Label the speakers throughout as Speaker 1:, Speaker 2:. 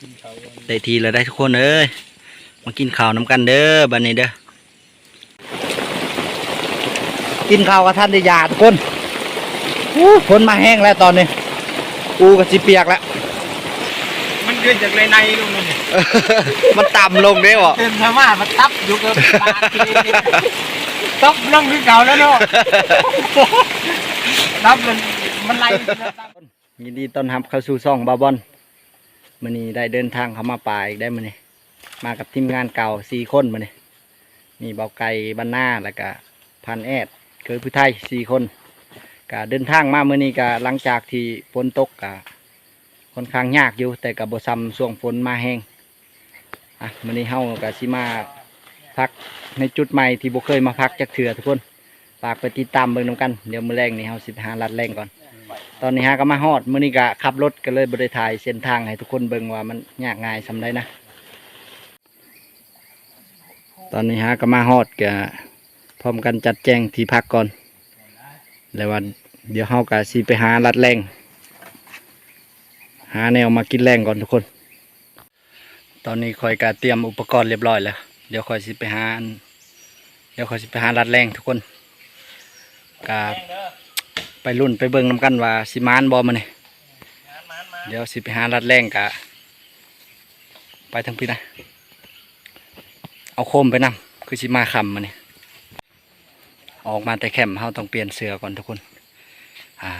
Speaker 1: กินเขาว
Speaker 2: ได้ทีแล้วได้ทุกคนเอ้ยมากินข้าวน้ำกันเด้อบันนี้เด้อกินข้าวกับท่านได้ยาทุกคนอู้ฝนมาแห้งแล้วตอนนี้อูกับสิเปียกแล้ว
Speaker 1: มันเกิดจากในในลงนี่
Speaker 2: มันต่ำลงเด้อบ่
Speaker 1: เต็มธรรมะมันตับอยู่กับปากทีตับลงคือเก่าแล้วเนาะตับมันมันไล่
Speaker 2: ยินดีต้อนรับเข้าสู่ซ่องบาบอน มื้อนี้ได้เดินทางเข้ามาป่าอีกได้มื้อนี้มากับทีมงานเก่าสี่คนมื้อนี้มีเบาไก่บ้านหน้าแล้วก็พันแอดเคยผู้ไทยสี่คนก็เดินทางมาเมื้อนี้ก็หลังจากที่ฝนตกก็ค่อนข้างยากอยู่แต่ก็บ่ซ้ำช่วงฝนมาแห้งอะมื้อนี้เฮาก็สิมาพักในจุดใหม่ที่บ่เคยมาพักจักเทื่อทุกคนฝากไปติดตามเบิ่งนำกัน เดี๋ยวมือแรงนี้เฮาสิไปหาลัดแรงก่อน ตอนนี้ฮะก็มาฮอดมื้อนี้ก็ขับรถก็เลยบริถ่ายเส้นทางให้ทุกคนเบิ่งว่ามันยากง่ายสำได้นะ ตอนนี้ฮะก็มาฮอดก็พร้อมกันจัดแจงที่พักก่อน แล้วว่าเดี๋ยวเฮาก็สิไปหาลัดแรงหาแนวมากินแรงก่อนทุกคน ตอนนี้คอยก็เตรียมอุปกรณ์เรียบร้อยแล้ว เดี๋ยวคอยสิไปหา เดี๋ยวคอยสิไปหาลัดแรงทุกคนกับ รุ่นไปเบิ่งนำกันว่าสิมานบอมาเนี่ยเดี๋ยวสิไปหารัดแรงกะ ไปทางพี่นะ เอาโคมไปนำคือสิมาคำมาเนี่ยออกมาแต่แคมป์เฮาต้องเปลี่ยนเสื้อก่อนทุกคน อ่า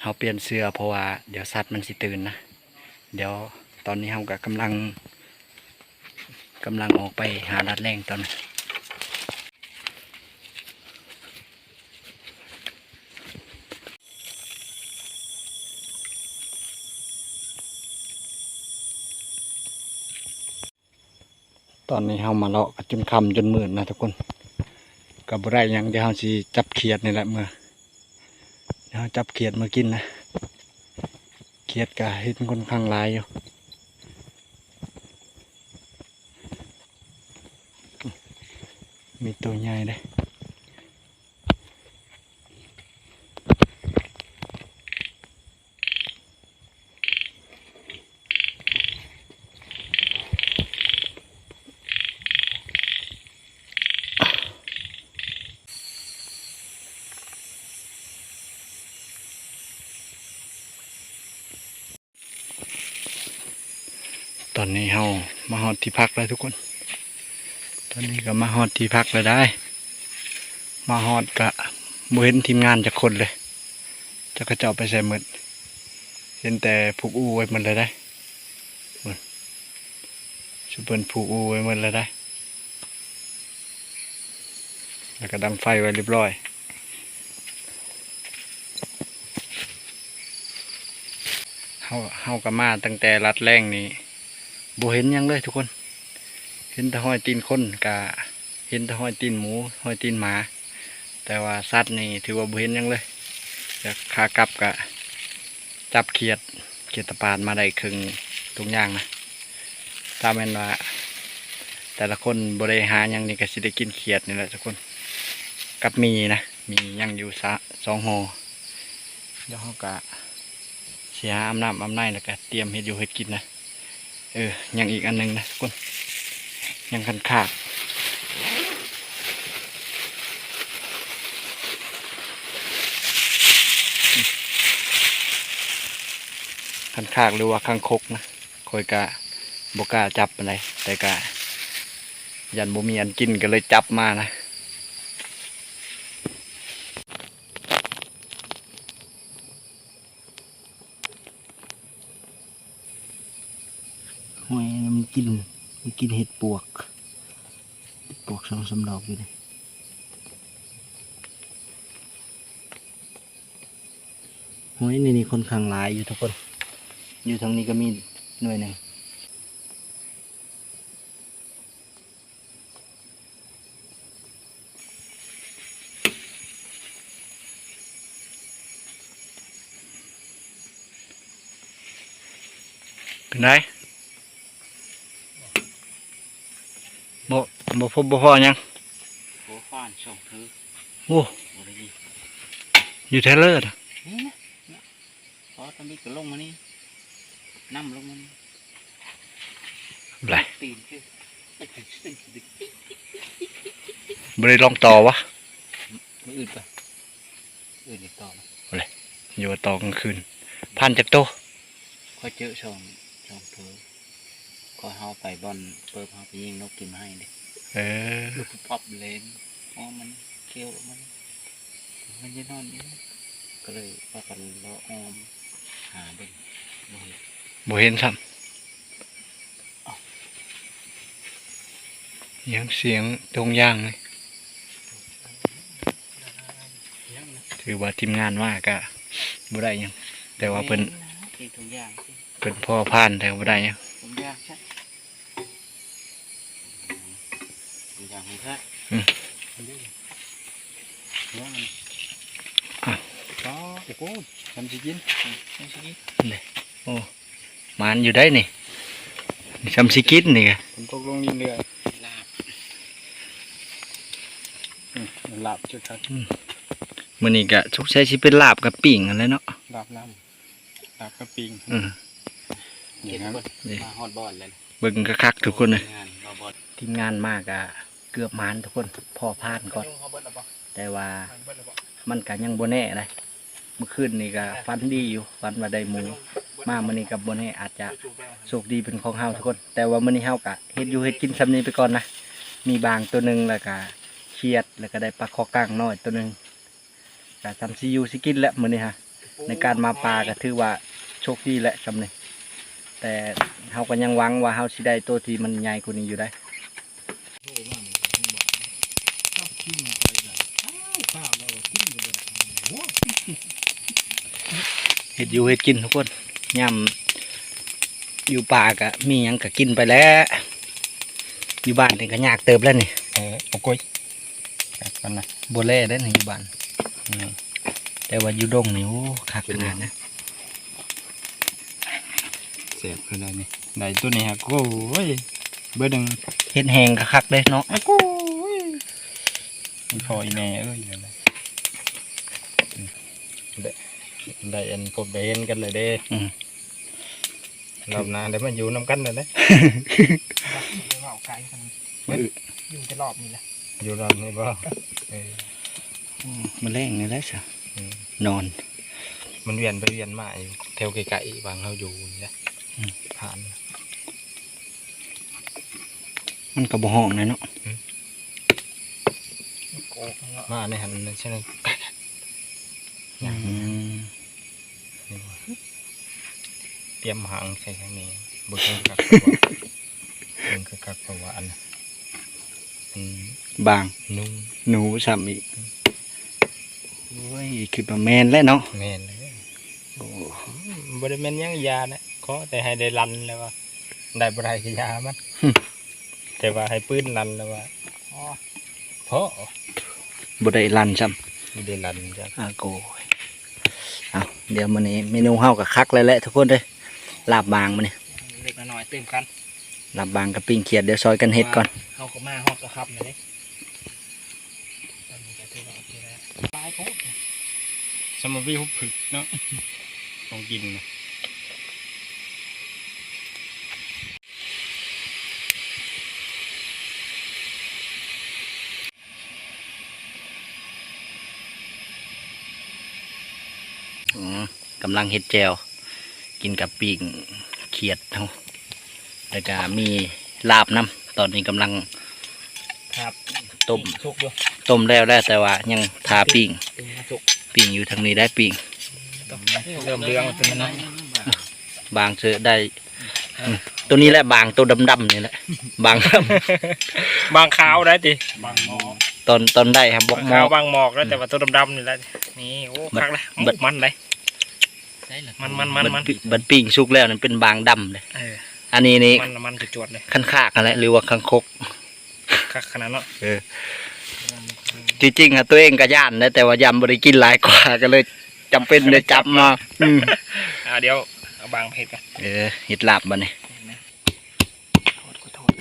Speaker 2: เฮาเปลี่ยนเสื้อเพราะว่าเดี๋ยวสัตว์มันสิตื่นนะ เดี๋ยวตอนนี้เฮาก็กำลังกำลังออกไปหารัดแรงตอนนี้ อนนี้เฮามาเลาะกันจนคำจนหมื่นนะทุกคนกับไรหยังเดี๋ยวเฮาสิจับเขียดนี่แหละเมื่อเดี๋ยวเฮาจับเขียดมากินนะเขียดกะเห็นคนข้างลายอยู่มีตัวใหญ่เลย ตอนนี้เฮามาฮอดที่พักแล้วทุกคน ตอนนี้ก็มาฮอดที่พักแล้วได้ มาฮอดกะบ่เห็นทีมงานจากคนเลยจะกระเจ้าไปใส่หมดเห็นแต่ผูกอูไว้หมดเลยได้หมดชุบเปิ้นผูกอูไว้หมดเลยได้ แล้วก็ดังไฟไว้เรียบร้อยเฮาเฮาก็มาตั้งแต่รัดแรงนี่ บเห็นยังเลยทุกคน เห็นแต่ห้อยตีนคนกะเห็นแต่ห้อยตีนหมูห้อยตีนหมา แต่ว่าสัตว์นี่ถือว่าบเห็นยังเลยแต่ขากลับกะจับเขียดเขียดตะปาดมาได้ครึ่งทุกอย่างนะตามแม่นว่าแต่ละคนบริหารยังนี่ก็สิได้กินเขียดนี่แหละทุกคน กับมีนะ มียังอยู่สะสองหอเดี๋ยวเขากะเสียอำนาจอำนาจแล้วก็เตรียมเฮ็ดอยู่เฮ็ดกินนะ เออยังอีกอันหนึงนะทุกคนยังคันขาดคันคากหรือว่าคังคกนะคอยกะบกล้าจับอะไรแต่กะยันบ่มีอันกินก็เลยจับมานะ หอยมัน กินมันกินเห็ดปวกเห็ดปวกสองสามดอกอยู่เลยหอยนี่นี่คนข้างหลายอยู่ทุกคน อยู่ทางนี้ก็มีหน่วยหนึ่งเป็นไง บ่บ่พบบ่พอหยัง
Speaker 1: โอ้ฟ้านส่งเธอ
Speaker 2: โอ้
Speaker 1: บ่ได้ยิน
Speaker 2: อยู่เทเลอร์
Speaker 1: นี่นะพอตอนนี้ก็ลงมานี่น้ำลงมานี่
Speaker 2: ไร
Speaker 1: ตีนคือ
Speaker 2: บ่ได้ลองต่อวะ
Speaker 1: ไม่อื่นปะอื่นอีกต่อมา
Speaker 2: อยู่ว่าต่อกลางคืนพันจากโต
Speaker 1: ค่อยเจอช่องช่องเพิ่มก็เฮาไปบอลเปิดเฮาไปยิงนกกินมาให้เด้
Speaker 2: เออ
Speaker 1: ลูกป๊อปเลนอ๋อมันเคี้ยวมัน มันจะนอนอยู่ก็เลยว่ากันเลาะออมหาเบิ่งบ่เห็น
Speaker 2: บ่เห็นซ้ำยังเสียงตรงย่างเลยถือว่าทีมงานมากอะบ่ได้หยัง แต่ว่าเพิ่น
Speaker 1: เองทุกอย่างสิ
Speaker 2: เพิ่นพ่อพานแต่บ่ได้หยัง
Speaker 1: ทุกอย่างใช่ทุกอย่าง ของข้า
Speaker 2: อืม
Speaker 1: เรื่องมัน
Speaker 3: ก็โอ้โหทำสิกิน
Speaker 1: ไม่ใช่นี่
Speaker 2: มานอยู่ได้นี่นี่ซ้ำสิกินนี่กะ
Speaker 3: ผมตกลงดินเรือ
Speaker 1: ลาบ
Speaker 3: อืมหลับจุดครับ
Speaker 2: มื้อนี้ก็สงสัยสิเป็นลาบกับปิ่งนั่นแหละเนาะ
Speaker 3: หลับน้ำหลับกระปิง
Speaker 2: อือ
Speaker 3: นี่
Speaker 1: เห็น
Speaker 3: ครับ
Speaker 1: คน
Speaker 2: นี่
Speaker 1: มาฮอดบอลเลย
Speaker 2: เบิ่งคักๆทุกคนเลย
Speaker 1: งานมาบอล
Speaker 2: ทีมงานมากอะ เกือบมานทุกคนพ่อพานก่อน
Speaker 1: เขาเบิ้ลหรอปะ
Speaker 2: แต่ว่า
Speaker 1: เบิ้ลหรอปะ
Speaker 2: มันก็ยังบ่แน่เลยเมื่อคืนนี่ก็ฟันดีอยู่ฟันว่าได้หมูมามื้อนี้ก็บ่แน่อาจจะโชคดีเป็นของเฮาทุกคน แต่ว่ามื้อนี้เฮาก็เฮ็ดอยู่เฮ็ดกินซำนี้ไปก่อนนะมีบางตัวหนึงแล้วก็เครียดแล้วก็ได้ปลาคอกลางน้อยตัวหนึงก็ทำซียูสิกินแล้วมื้อนี้ฮะในการมาปลาก็ถือว่าโชคดีแหละซำนี้แต่เฮาก็ยังหวังว่าเฮาสิได้ตัวที่มันใหญ่กว่านี้อยู่ได้ เห็ดอยู่เห็ดกินทุกคนย่ำอยู่ป่ากะมีหยังก็กินไปแล้วอยู่บ้านนี่ก็ยากเติบแล้วนี่
Speaker 3: เออโอ้กุ้ยแบบกันนะ
Speaker 2: บัวแล่ได้นี่อยู่บ้าน
Speaker 3: อืม
Speaker 2: แต่ว่าอยู่ดงนี่โอ้คักขนาดนะ
Speaker 3: เสียบคืออะไรนี่ได้ตัวนี้ฮะโอ้ยเบอร์หนึ่ง
Speaker 2: เห็ดแหงก็คักเลยเนาะ
Speaker 3: โอ้ย มีพออีแม่เอ้ยเดี๋ยวนะได้ได้อันกบได้เห็นกันเลยเด้
Speaker 2: อืม
Speaker 3: รอบหน้าเดี๋ยวมันอยู่น้ำกันเลยเด้
Speaker 1: ว่าไกลกัน
Speaker 3: เอ้ย
Speaker 1: อยู่จะรอบนี้แหละ
Speaker 3: อยู่รอบนี้บ่เออ
Speaker 2: มาแรงนี่แหละสะ
Speaker 3: อืม
Speaker 2: นอน
Speaker 3: มันเวียนไปเวียนมาอยู่แถวไกลๆบางเราอยู่นี่แหละ
Speaker 2: อืม
Speaker 3: ผ่าน
Speaker 2: มันก็บ่ห้องนะเนาะ
Speaker 1: โกงเนาะ
Speaker 3: มาในหันนั่นใช่ไหม
Speaker 2: อืม
Speaker 3: เตรียมหางใส่ข้างนี้เบึกคักเบึกคักเพราะว่าอันอัน
Speaker 2: บาง
Speaker 3: นุ่ง
Speaker 2: หนูซ้ำอีกโอ้ยคือว่าแมนแล้วเนาะ
Speaker 3: แม่นเลย
Speaker 2: โอ้
Speaker 3: บริเวณยังยานะขอแต่ให้ได้รันเลยว่าได้บรายยามันแต่ว่าให้ปืนรันแล้วว่า
Speaker 1: อ๋อ
Speaker 3: เพราะ
Speaker 2: บ่ได้ลั่นซ้ำ
Speaker 3: ไม่ได้รันจ้ะ
Speaker 2: อาโกยเอาเดี๋ยวมื้อนี้เมนูเฮาก็คักเลยแหละทุกคนเด้อลาบบางมื้อนี้
Speaker 1: เล็กน้อยๆเติมกัน
Speaker 2: ลาบบางกับปิ้งเขียดเดี๋ยวซอยกันเฮ็ดก่อน
Speaker 1: เขาก็มาฮอดกระคับเลยตอนนี้ก็ถือว่าโอเคแล้วตายโคตร
Speaker 3: สมวิหุบผึกเนาะต้องกินนะ
Speaker 2: อืม กำลังเฮ็ดแจวกินกับปิ้งเขียดเฮาแล้วก็มีลาบน้ำตอนนี้กำลัง
Speaker 1: ครับ
Speaker 2: ต้ม
Speaker 1: สุกอยู่
Speaker 2: ต้มแล้วแล้วแต่ว่ายังทาปิ้ง
Speaker 1: ตึงมาสุก
Speaker 2: ปิ้งอยู่ทางนี้ได้ปิ้ง
Speaker 3: เริ่มเรื่องเป็นมันนะ
Speaker 2: บางเจอได้อืมตัวนี้แหละบางตัวดำๆนี่แหละบางด
Speaker 3: บางขาวได้ติ
Speaker 1: บางหมอำ
Speaker 2: ตอนตอนได้ครับบอกหมอ
Speaker 3: ขาวบางหมอกแล้วแต่ว่าตัวดำๆนี่แหละนี่โอ้
Speaker 2: บัด
Speaker 3: คักเลย
Speaker 2: บัด
Speaker 3: มันเลย
Speaker 1: ได้เหรอ
Speaker 3: มันมันมัน
Speaker 2: บัด
Speaker 3: มัน
Speaker 2: ปิบัดปิ้งสุกแล้วนั่นเป็นบางดำเลย
Speaker 3: เออ
Speaker 2: อันนี้นี่
Speaker 3: มันมันจะจวดเลย
Speaker 2: ขั้นคากกันแหละหรือว่าคังคก
Speaker 3: คักขนาดเนาะ
Speaker 2: จริงๆอะตัวเองก็ย่านนะแต่ว่ายำบริกินหลายกว่าก็เลยจำเป็นเลยจับมาอืม
Speaker 3: อ่าเดี๋ยวเอาบางเผ็ดกัน
Speaker 2: เออเห็ดลาบบันนี่
Speaker 1: โทษขอโทษ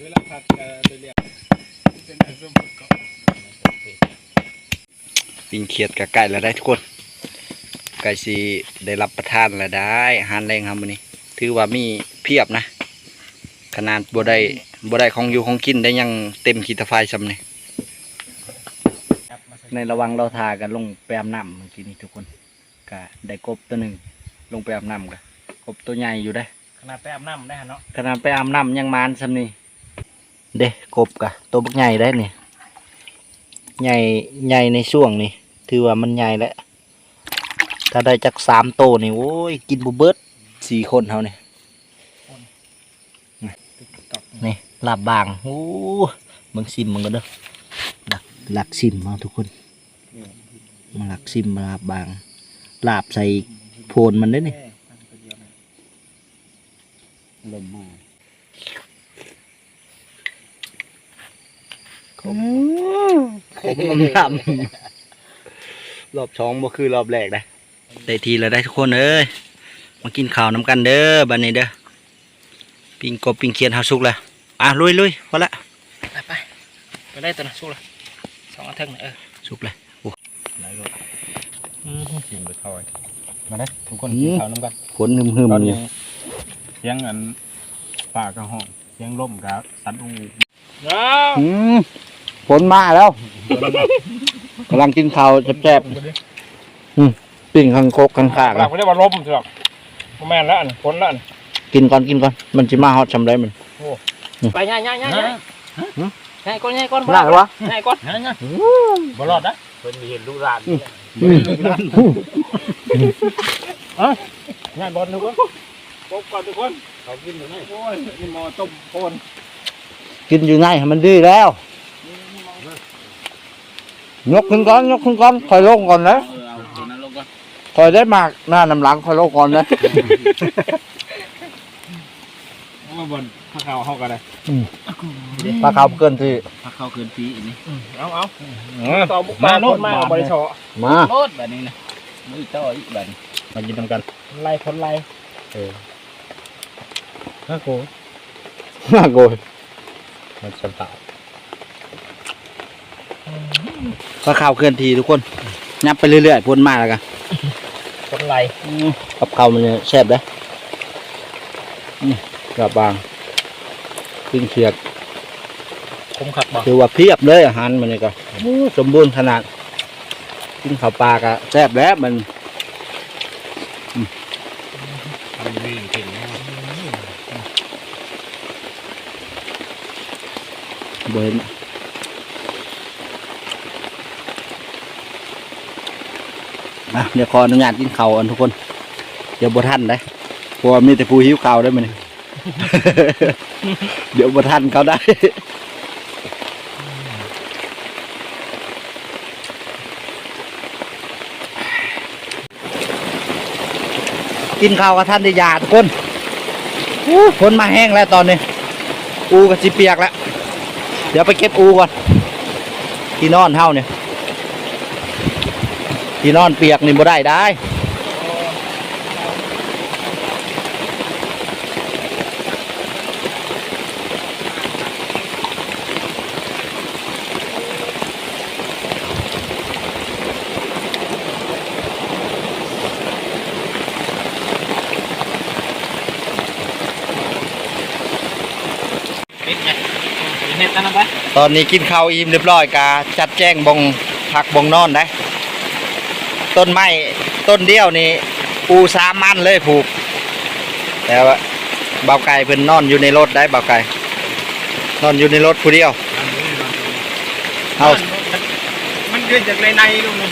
Speaker 3: เวลาผัดไปเรียกเป็นสมก็
Speaker 2: ปิ้งเขียดกับไก่แล้วได้ทุกคน ไก่สีได้รับประทานแล้วได้อาหารแรงครับมื้อนี้ ถือว่ามีเพียบนะ ขนาดบ่ได้บ่ได้ของอยู่ของกินได้ยังเต็มขีดตะไฟซ้ำนี่ในระหวังเราทากันลงไปอาบน้ำเมื่อกี้นี้ทุกคนก็ได้กบตัวหนึ่งลงไปอาบน้ำกันกบตัวใหญ่อยู่ได้
Speaker 3: ขนาดไปอาบน้ำได้ฮะเนาะ
Speaker 2: ขนาดไปอาบน้ำยังมานซ้ำนี่เด้กบกะตัวบักใหญ่ได้นี่ใหญ่ใหญ่ในช่วงนี้ ถือว่ามันใหญ่แล้วถ้าได้จักสามโตวนี่โอ้ยกินบุเบิดสี่คนเท่านี่นี่ลาบบางโอ้มึงซิมมึงก็เด้อหลักหลักซิมมาทุกคนมาหลักซิมมาลาบบางลาบใส่โพนมันได้อนี่
Speaker 1: ลมมา
Speaker 2: ผมลำ รอบสองบ่คือรอบแรกนะได้ทีแล้วได้ทุกคนเอ้ยมากินข้าวน้ำกันเด้อบันนี้เด้อปิ้งกบปิ้งเคียนเฮาสุกแล้วอะลุยลุยพอละ
Speaker 3: ไปไปไปได้ตัวนะสู้ละสองอันเทิงน่ะเออ
Speaker 2: สุกเลย
Speaker 3: ไหนลูกกินไปเข้าไว้มาได้ทุกคน
Speaker 2: อื
Speaker 3: กิน
Speaker 2: ม
Speaker 3: ข้าวน้ำกัน
Speaker 2: ขนหึมหึม
Speaker 3: ตอน
Speaker 2: ๆ
Speaker 3: นี้
Speaker 2: อยู่
Speaker 3: เสียงอันป่ากระห้องเสียงล่มกับสันอู
Speaker 2: อืมฝนมาแล้ว กำลังกินข้าวแซ่บๆปิ้งข้างโคกข้างข้าง
Speaker 3: หลักไม่ได้ว่าล่มสิหรอกแม่นแล้วอันฝนแล้วอัน
Speaker 2: กินก่อนกินก่อนมันจะมาฮอตชำไรมัน
Speaker 3: ไปง่ายง่ายง่ายง่ายง่ายก้อนง่ายก้อน
Speaker 2: ได้วะ
Speaker 3: ง่ายก้อนง่ายง่ายบ่รอดนะเพิ่นมีเห็นลูกหลาน
Speaker 2: อืม
Speaker 3: ง่ายบอลทุกคนพบก่อนทุกคนเขากินอยู่ไหนโอ้ยนี่หมอต้มโคน
Speaker 2: กินอยู่ไงมันดีแล้ว ยกขึ้นก่อนยกขึ้นก่อนคอยลงก่อนนะ
Speaker 1: เออเอาตัวนั้นลงก่อน
Speaker 2: คอยได้มากหน้าน้ำหลังคอยลงก่อนนะ
Speaker 3: มาบอลข้าวขาวเข้ากันเลย
Speaker 2: ปลาขาวเกินที่
Speaker 1: พักเข้าคืนปีอีกนี่
Speaker 3: เอาเอาต่อบุกมาโนดมาบริชอ
Speaker 2: มา
Speaker 1: โลดแบบนี้นะมือต่ออีกแบบนี้
Speaker 3: มากินทำกันไล่พ้นไล่เออฮะโก
Speaker 2: มาโกย
Speaker 3: มันสันตา
Speaker 2: ป ลาขาวเกินทีทุกคนนับไปเรื่อยๆพ่นมาแล้วกัน
Speaker 3: พ้นไล่
Speaker 2: กับข้าวมันเนี่ยแซ่บเลยอืมกระบางปิ้งเขียด
Speaker 3: คมขักบ่
Speaker 2: ถือว่าเพียบเลยอาหารมันนี่ก็โอ้สมบูรณ์ขนาดกินข้าวปลากะแซ่บแล้วมัน
Speaker 3: วิ่งถึง
Speaker 2: บ่เนะเดี๋ยวขออนุญาตกินข้าวอันทุกคน เดี๋ยวบ่ทันได้เพราะว่ามีแต่ผู้หิวข้าวได้อมันเดี๋ยวบ่ทันเขาได้ กินข้าวกับท่านได้ยาทุกคนอู้ฝนมาแห้งแล้วตอนนี้ อูกับสิเปียกแล้ว เดี๋ยวไปเก็บอูก่อนที่นอนเท่าเนี่ย ที่นอนเปียกนี่บ่ได้ได้
Speaker 3: ปิดไงเน็ตนั่นไป
Speaker 2: ตอนนี้กินข้าวอิ่มเรียบร้อยกาจัดแจ้งบงผักบงนอนได้ ต้นไม้ต้นเดียวนี่อูสามมันเลยผูกแต่ว่าเบาไก่เพิ่นนอนอยู่ในรถได้เบาไก่นอนอยู่ในรถผู้เดียวเอา
Speaker 3: มันเกิดจากในในลูกนี่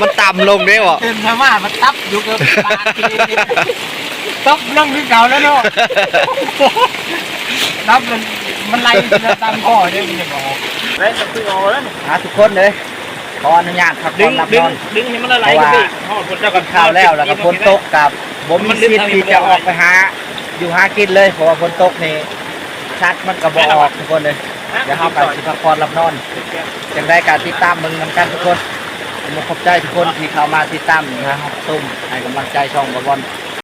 Speaker 2: มันต่ำลงเด้วะ
Speaker 3: เต็มธรรมะมันตับอยู่กับปากตับนั่งคือเก่าแล้วเนาะตับมันมันไล่ตามข้อเนี่ยมันจะบอกไล่ตับคือเอาแล้ว
Speaker 2: หาทุกคนเลย ขออนุญาตพัก
Speaker 3: ดึ
Speaker 2: ผ่องนรับ
Speaker 3: ดึ
Speaker 2: น
Speaker 3: ง
Speaker 2: อน
Speaker 3: ดึงให้มันละลายกันสิหอดคนเจ้ากัน
Speaker 2: ข้าวแล้วแล้วก็ฝนตกกับผมมีสิทธิ์ที่จะออกไปหา อยู่หากินเลยเพราะว่าฝนตกนี่ชัดมันกระบอกออกทุกคนเลยเดี๋ยวเฮาไปสิพักผ่อนรับนอน จังได้การติดตามมึงนำกันทุกคนผมขอบใจทุกคนที่เข้ามาติดตามนะครับตุ้มให้กำลังใจช่องบอล